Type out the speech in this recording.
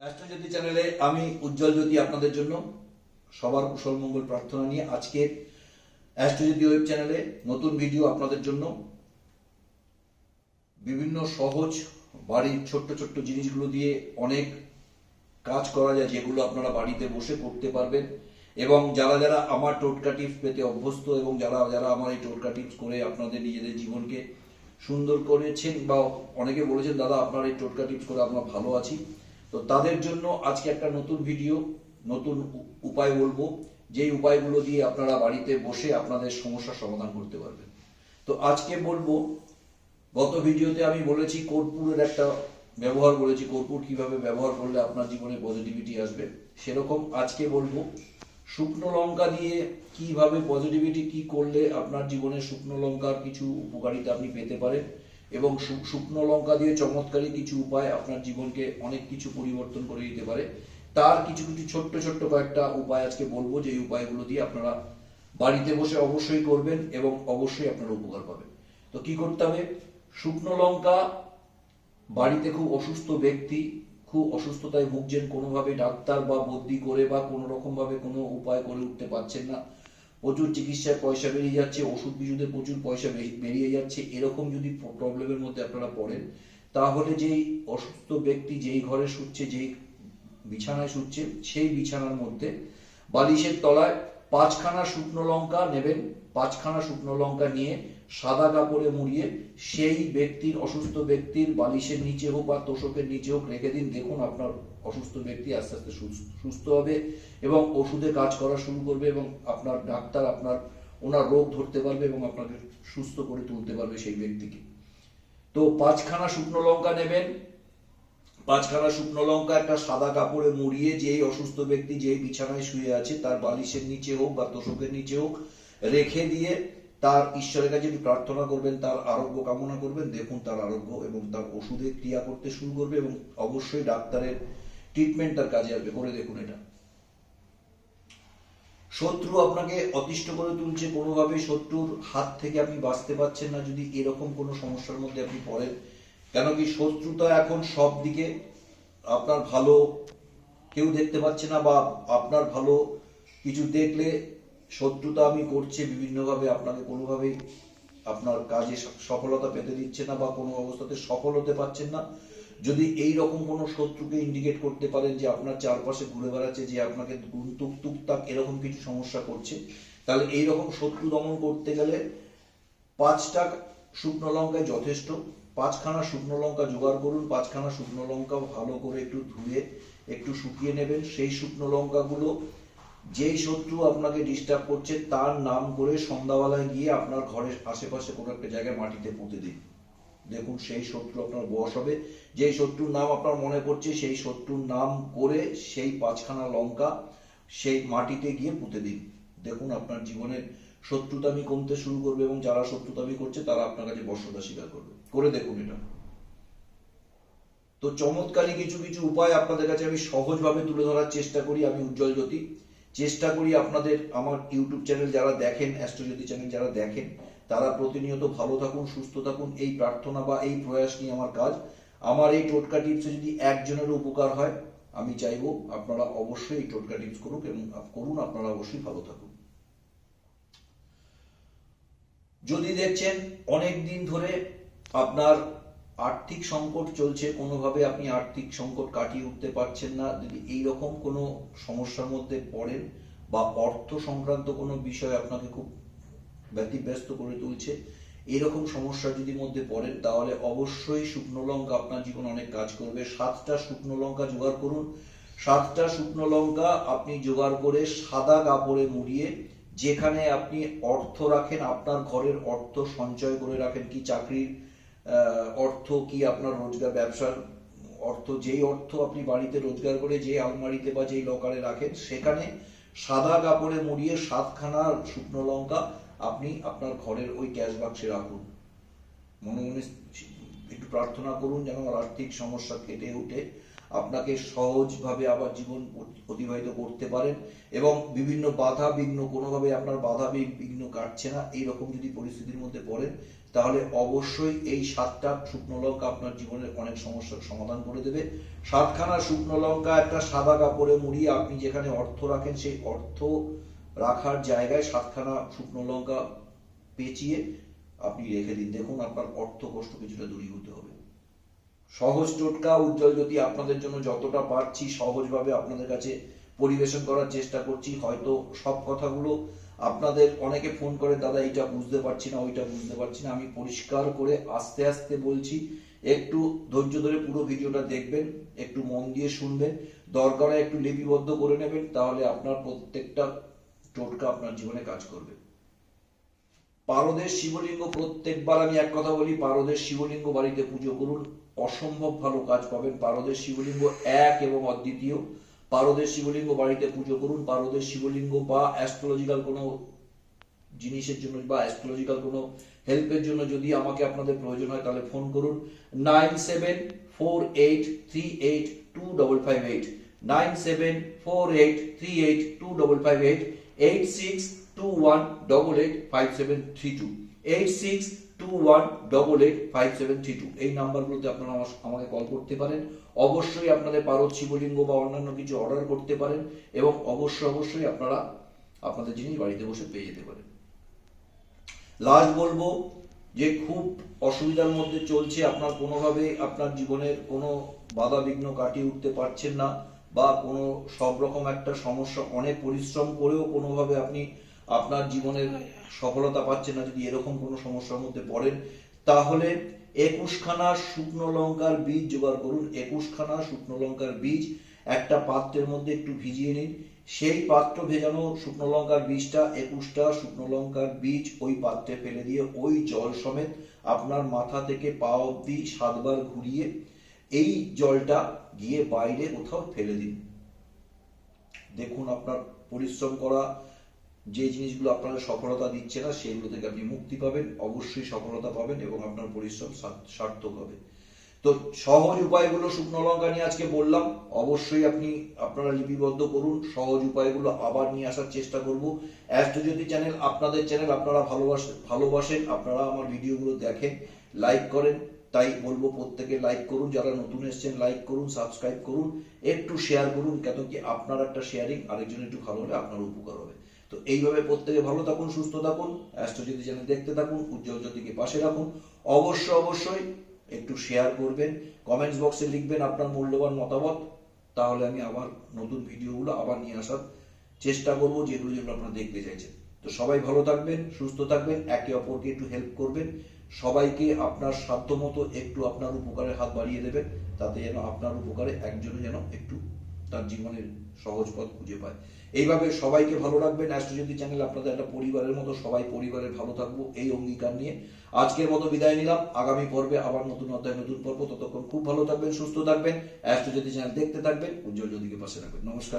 রাষ্ট্রজ্যোতি চ্যানেলে আমি উজ্জ্বল জ্যোতি আপনাদের জন্য সবার কুশল মঙ্গল প্রার্থনা নিয়ে আজকে অ্যাস্ট্রোজ্যোতি ওয়েব চ্যানেলে নতুন ভিডিও আপনাদের জন্য। বিভিন্ন সহজ বাড়ির ছোট্ট ছোট্ট জিনিসগুলো দিয়ে অনেক কাজ করা যায় যেগুলো আপনারা বাড়িতে বসে করতে পারবেন। এবং যারা যারা আমার টোটকা টিপস পেতে অভ্যস্ত এবং যারা যারা আমার এই টোটকা টিপস করে আপনাদের নিজেদের জীবনকে সুন্দর করেছেন বা অনেকে বলেছেন, দাদা, আপনার এই টোটকা টিপস করে আমরা ভালো আছি। তো তাদের জন্য আজকে একটা নতুন ভিডিও নতুন উপায় বলব। যেই উপায়গুলো দিয়ে আপনারা বাড়িতে বসে আপনাদের সমস্যার সমাধান করতে পারবেন। তো আজকে বলব, গত ভিডিওতে আমি বলেছি কর্পূরের একটা ব্যবহার বলেছি। কর্পূর কীভাবে ব্যবহার করলে আপনার জীবনে পজিটিভিটি আসবে, সেরকম আজকে বলব। শুকনো লঙ্কা দিয়ে কীভাবে পজিটিভিটি কি করলে আপনার জীবনে শুকনো লঙ্কার কিছু উপকারিতা আপনি পেতে পারেন এবং শুকনো লঙ্কা দিয়ে চমৎকারী কিছু উপায় আপনার জীবনকে অনেক কিছু পরিবর্তন করে দিতে পারে। তার কিছু কিছু ছোট্ট ছোট্ট কয়েকটা উপায় আজকে বলব যে উপায়গুলো দিয়ে আপনারা বাড়িতে বসে অবশ্যই করবেন এবং অবশ্যই আপনারা উপকার পাবেন। তো কি করতে হবে? শুকনো লঙ্কা বাড়িতে খুব অসুস্থ ব্যক্তি, খুব অসুস্থতায় ভুগছেন, কোনোভাবে ডাক্তার বা বদ্যি করে বা কোনো রকম ভাবে কোনো উপায় করে উঠতে পারছেন না। প্রচুর চিকিৎসায় পয়সা বেরিয়ে যাচ্ছে, ওষুধ বিষুধে প্রচুর পয়সা বেরিয়ে যাচ্ছে। এরকম যদি প্রবলেমের মধ্যে আপনারা পড়েন, তাহলে যেই অসুস্থ ব্যক্তি যেই ঘরে শুচ্ছে, যেই বিছানায় শুচ্ছে, সেই বিছানার মধ্যে বালিশের তলায় পাঁচখানা শুকনো লঙ্কা নেবেন, পাঁচখানা শুকনো লঙ্কা নিয়ে সাদা কাপড়ে মুড়িয়ে সেই ব্যক্তির, অসুস্থ ব্যক্তির বালিশের নিচে হোক বা তোষকের নিচে হোক রেখে দিন। দেখুন আপনার অসুস্থ ব্যক্তি আস্তে আস্তে সুস্থ হবে এবং ওষুধে কাজ করা শুরু করবে এবং আপনার ডাক্তার, আপনার ওনার রোগ ধরতে পারবে এবং আপনাকে সুস্থ করে তুলতে পারবে সেই ব্যক্তিকে। তো পাঁচখানা শুকনো লঙ্কা নেবেন। পাঁচখানা শুকনো লঙ্কা, একটা সাদা কাপড়ে মুড়িয়ে যেই অসুস্থ ব্যক্তি যেই বিছানায় শুয়ে আছে, তার বালিশের নিচে হোক বা তোষকের নিচে হোক, রেখে দিয়ে তার ঈশ্বরের কাছে প্রার্থনা করবেন, তার আরোগ্য কামনা করবেন, দেখুন তার আরোগ্য এবং তার ওষুধে ক্রিয়া করতে শুরু করবে এবং অবশ্যই ডাক্তারের ট্রিটমেন্ট তার কাজে আসবে, করে দেখুন এটা। শত্রু আপনাকে অতিষ্ঠ করে তুলছে, কোনোভাবে শত্রুর হাত থেকে আপনি বাঁচতে পারছেন না, যদি এরকম কোনো সমস্যার মধ্যে আপনি পড়েন। কেন কি শত্রুতা এখন সব দিকে আপনার ভালো কেউ দেখতে পাচ্ছে না, বা আপনার ভালো কিছু দেখলে শত্রুতা আমি করছে, বিভিন্নভাবে আপনাকে কোনোভাবেই আপনার কাজে সফলতা পেতে দিচ্ছে না, বা কোনো অবস্থাতে সফল হতে পারছেন না। যদি এই রকম কোনো শত্রুকে ইন্ডিকেট করতে পারেন যে আপনার চারপাশে ঘুরে বেড়াচ্ছে, যে আপনাকে টুক টুকটাক এরকম কিছু সমস্যা করছে, তাহলে এই রকম শত্রু দমন করতে গেলে পাঁচটা শুকনো লঙ্কায় যথেষ্ট। পাঁচখানা শুকনো লঙ্কা জোগাড় করুন, পাঁচখানা শুকনো লঙ্কা ভালো করে একটু ধুয়ে, একটু শুকিয়ে নেবেন। সেই শুকনো লঙ্কাগুলো যেই শত্রু আপনাকে ডিস্টার্ব করছে, তার নাম করে সন্ধ্যাবেলায় গিয়ে আপনার ঘরের আশেপাশে কোনো একটা জায়গায় মাটিতে পুঁতে দিন। দেখুন, সেই শত্রু আপনার বশ হবে। যেই শত্রুর নাম আপনার মনে পড়ছে, সেই শত্রুর নাম করে সেই পাঁচখানা লঙ্কা সেই মাটিতে গিয়ে পুঁতে দিন। দেখুন, আপনার জীবনের শত্রুতামি কমতে শুরু করবে এবং যারা শত্রুতামি করছে, তারা আপনার কাছে বর্ষতা স্বীকার করবে। করে দেখুন এটা। তো চমৎকারী কিছু কিছু উপায় আপনাদের কাছে আমি সহজভাবে তুলে ধরার চেষ্টা করি। আমি উজ্জ্বল জ্যোতি। চেষ্টা করি আপনাদের আমার ইউটিউব চ্যানেল যারা দেখেন অ্যাস্ট্রোজ্যোতি চ্যানেল যারা দেখেন, তারা প্রতিনিয়ত ভালো থাকুন, সুস্থ থাকুন, এই প্রার্থনা বা এই প্রয়াস নিয়ে আমার কাজ। আমার এই টোটকা টিপসে যদি একজনের উপকার হয়, আমি চাইব আপনারা অবশ্যই এই টোটকা টিপস করুক এবং করুন, আপনারা অবশ্যই ভালো থাকুন। যদি দেখছেন অনেক দিন ধরে আপনার আর্থিক সংকট চলছে, কোনোভাবে আপনি আর্থিক সংকট কাটিয়ে উঠতে পারছেন না। যদি এই রকম কোনো সমস্যার মধ্যে পড়েন বা অর্থ সংক্রান্ত কোনো বিষয় আপনাকে খুব ব্যতিব্যস্ত করে তুলছে, এরকম সমস্যা যদি মধ্যে পড়েন, তাহলে অবশ্যই শুকনো লঙ্কা আপনার জীবনে অনেক কাজ করবে। সাতটা শুকনো লঙ্কা জোগাড় করুন। সাতটা শুকনো লঙ্কা আপনি জোগাড় করে সাদা কাপড়ে মুড়িয়ে, যেখানে আপনি অর্থ রাখেন, আপনার ঘরের অর্থ সঞ্চয় করে রাখেন, কি চাকরির অর্থ কি আপনার রোজগার ব্যবসার? অর্থ যেই অর্থ আপনি বাড়িতে রোজগার করে যে আলমারিতে বা যেই লকারে রাখেন, সেখানে সাদা কাপড়ে মুড়িয়ে সাতখানা শুকনো লঙ্কা আপনি আপনার ঘরের ওই ক্যাশ বাক্সে রাখুন। মনে মনে একটু প্রার্থনা করুন যেন আমার আর্থিক সমস্যা কেটে উঠে আপনাকে সহজভাবে আবার জীবন অতিবাহিত করতে পারেন এবং বিভিন্ন বাধা বিঘ্ন, কোনোভাবে আপনার বাধা বিঘ্ন কাটছে না, এইরকম যদি পরিস্থিতির মধ্যে পড়েন, তাহলে অবশ্যই এই সাতটা শুকনো লঙ্কা আপনার জীবনের অনেক সমস্যার সমাধান করে দেবে। সাতখানা শুকনো লঙ্কা, একটা সাদা কাপড়ে মুড়িয়ে আপনি যেখানে অর্থ রাখেন, সেই অর্থ রাখার জায়গায় সাতখানা শুকনো লঙ্কা পেঁচিয়ে আপনি রেখে দিন। দেখুন আপনার অর্থ কষ্ট কিছুটা দূরীভূত হবে। সহজ টোটকা, উজ্জ্বল যদি আপনাদের জন্য যতটা পারছি সহজভাবে আপনাদের কাছে পরিবেশন করার চেষ্টা করছি। হয়তো সব কথাগুলো আপনাদের অনেকে ফোন করে, দাদা, এইটা বুঝতে পারছি না, ওইটা বুঝতে পারছি না। আমি পরিষ্কার করে আস্তে আস্তে বলছি, একটু ধৈর্য ধরে পুরো ভিডিওটা দেখবেন, একটু মন দিয়ে শুনবেন, দরকারে একটু লিপিবদ্ধ করে নেবেন, তাহলে আপনার প্রত্যেকটা টোটকা আপনার জীবনে কাজ করবে। পারদের শিবলিঙ্গ প্রত্যেকবার আমি এক কথা বলি, পারদের শিবলিঙ্গ বাড়িতে পুজো করুন। অসম্ভব ভালো কাজ পাবেন পারদের শিবলিঙ্গ এক এবং অদ্বিতীয়। পারদের শিবলিঙ্গ বাড়িতে পুজো করুন। পারদের শিবলিঙ্গ বা অ্যাস্ট্রোলজিক্যাল কোনো জিনিসের জন্য বা অ্যাস্ট্রোলজিক্যাল কোনো হেল্পের জন্য যদি আমাকে আপনাদের প্রয়োজন হয়, তাহলে ফোন করুন। Nine seven four eight three eight two double five eight. Nine seven four eight three eight two double five eight. Eight six এই নাম্বারগুলোতে আপনারা আমাকে কল করতে পারেন। অবশ্যই আপনাদের পারদ শিবলিঙ্গ বা অন্যান্য কিছু অর্ডার করতে পারেন এবং অবশ্যই অবশ্যই আপনারা আপনাদের জিনিস বাড়িতে বসে পেয়ে যেতে পারেন। লাস্ট বলব যে খুব অসুবিধার মধ্যে চলছে। আপনার কোনোভাবে আপনার জীবনের কোনো বাধা বিঘ্ন কাটিয়ে উঠতে পারছেন না বা কোনো সব রকম একটা সমস্যা, অনেক পরিশ্রম করেও কোনোভাবে আপনি আপনার জীবনের সফলতা পাচ্ছেন না, যদি এরকম কোনো সমস্যার মধ্যে পড়েন, তাহলে একুশখানা শুকনো লঙ্কার বীজ জোগাড় করুন। একুশখানা শুকনো লঙ্কার বীজ একটা পাত্রের মধ্যে একটু ভিজিয়ে নিন। সেই পাত্র ভেজানো শুকনো লঙ্কার বীজটা, একুশটা শুকনো লঙ্কার বীজ ওই পাত্রে ফেলে দিয়ে ওই জল সমেত আপনার মাথা থেকে পা অবধি সাতবার ঘুরিয়ে এই জলটা গিয়ে বাইরে কোথাও ফেলে দিন। দেখুন আপনার পরিশ্রম করা যে জিনিসগুলো আপনার সফলতা দিচ্ছে না, সেগুলো থেকে আপনি মুক্তি পাবেন, অবশ্যই সফলতা পাবেন এবং আপনার পরিশ্রম সার্থ- সার্থক হবে। তো সহজ উপায়গুলো শুকনো লঙ্কা নিয়ে আজকে বললাম, অবশ্যই আপনি, আপনারা লিপিবদ্ধ করুন, সহজ উপায়গুলো আবার নিয়ে আসার চেষ্টা করব। অ্যাস্ট্রোজ্যোতি চ্যানেল আপনাদের চ্যানেল আপনারা ভালোবাসেন ভালোবাসেন, আপনারা আমার ভিডিওগুলো দেখেন লাইক করেন, তাই বলব প্রত্যেকে লাইক করুন, যারা নতুন এসছেন লাইক করুন সাবস্ক্রাইব করুন, একটু শেয়ার করুন, কেন কি আপনার একটা শেয়ারিং আরেকজন একটু ভালো হলে আপনার উপকার হবে। তো এইভাবে প্রত্যেকে ভালো থাকুন, সুস্থ থাকুন অ্যাস্ট্রোজ্যোতি চ্যানেল দেখতে থাকুন, উজ্জ্বল জ্যোতিকে পাশে রাখুন। অবশ্যই অবশ্যই একটু শেয়ার করবেন কমেন্টস বক্সে লিখবেন আপনার মূল্যবান মতামত। তাহলে আমি আবার নতুন ভিডিওগুলো আবার নিয়ে আসার চেষ্টা করব যেগুলো যেগুলো আপনারা দেখতে চাইছেন। তো সবাই ভালো থাকবেন, সুস্থ থাকবেন, একে অপরকে একটু হেল্প করবেন। সবাইকে আপনার সাধ্যমতো একটু আপনার উপকারের হাত বাড়িয়ে দেবেন, তাতে যেন আপনার উপকারে একজনে যেন একটু তার জীবনের সহজ পথ খুঁজে পায়। এইভাবে সবাইকে ভালো রাখবেন। অ্যাস্ট্রোজ্যোতি চ্যানেল আপনাদের একটা পরিবারের মতো সবাই পরিবারের ভালো থাকব, এই অঙ্গীকার নিয়ে। আজকের মতো বিদায় নিলাম। আগামী পর্বে আবার নতুন অধ্যায়, নতুন পর্ব। ততক্ষণ খুব ভালো থাকবেন, সুস্থ থাকবেন। অ্যাস্ট্রোজ্যোতি চ্যানেল দেখতে থাকবেন। উজ্জ্বল জ্যোতিকে পাশে রাখবেন। নমস্কার।